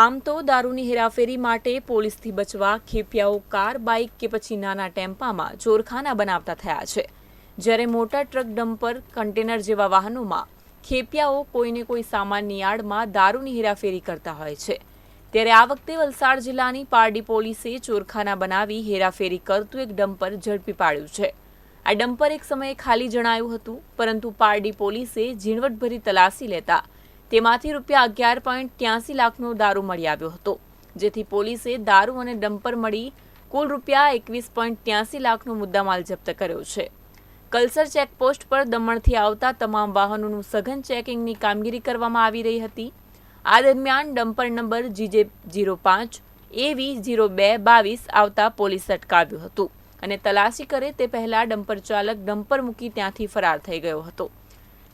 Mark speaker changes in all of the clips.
Speaker 1: આમ તો દારૂની હેરાફેરી માટે પોલીસથી બચવા ખેપિયાઓ કાર, બાઇક કે પછી નાના ટેમ્પામાં ચોરખાના બનાવતા થયા છે. જ્યારે મોટા ટ્રક ડમ્પર કન્ટેનર જેવા વાહનોમાં ખેપિયાઓ કોઈને કોઈ સામાનની આડમાં દારૂની હેરાફેરી કરતા હોય છે. ત્યારે આ વખતે વલસાડ જિલ્લાની પારડી પોલીસે ચોરખાના બનાવી હેરાફેરી કરતું એક ડમ્પર ઝડપી પાડ્યું છે. આ ડમ્પર એક સમયે ખાલી જણાયું હતું, પરંતુ પારડી પોલીસે ઝીણવટભરી તલાશી લેતા તેમાંથી રૂપિયા અગિયાર પોઈન્ટ ત્યાસી લાખનો દારૂ મળી આવ્યો હતો, જેથી પોલીસે દારૂ અને ડમ્પર મળી કુલ રૂપિયા એકવીસ પોઈન્ટ ત્યાસી લાખનો મુદ્દામાલ જપ્ત કર્યો છે. કલ્સર ચેકપોસ્ટ પર દમણથી આવતા તમામ વાહનોનું સઘન ચેકિંગની કામગીરી કરવામાં આવી રહી હતી. આ દરમિયાન ડમ્પર નંબર જીજે જીરો પાંચ, એવી જીરો બે બાવીસ આવતા પોલીસ અટકાવ્યું હતું અને તલાશી કરે તે પહેલાં ડમ્પર ચાલક ડમ્પર મૂકી ત્યાંથી ફરાર થઈ ગયો હતો.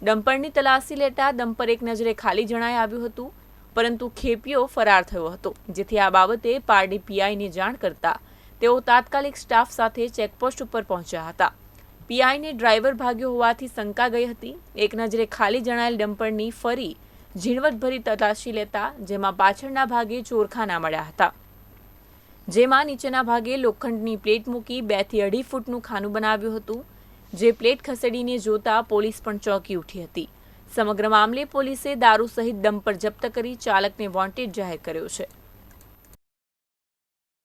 Speaker 1: ડમ્પરની તલાશી લેતા ડમ્પર એક નજરે ખાલી જણાઈ આવ્યું હતું, પરંતુ ખેપીઓ ફરાર થયો હતો. જેથી આ બાબતે પારડી પીઆઈને જાણ કરતા તેઓ તાત્કાલિક સ્ટાફ સાથે ચેકપોસ્ટ ઉપર પહોંચ્યા હતા. પીઆઈને ડ્રાઈવર ભાગ્યો હોવાથી શંકા ગઈ હતી. એક નજરે ખાલી જણાયેલ ડમ્પરની ફરી ઝીણવટભરી તલાશી લેતા જેમાં પાછળના ભાગે ચોરખાના મળ્યા હતા. જેમાં નીચેના ભાગે લોખંડની પ્લેટ મૂકી બેથી અઢી ફૂટનું ખાનું બનાવ્યું હતું. જે પ્લેટ ખસેડીને જોતા પોલીસ પણ ચોંકી ઉઠી હતી. સમગ્ર મામલે પોલીસે દારૂ સહિત ડમ્પર જપ્ત કરી ચાલકને વોન્ટેડ જાહેર કર્યો છે.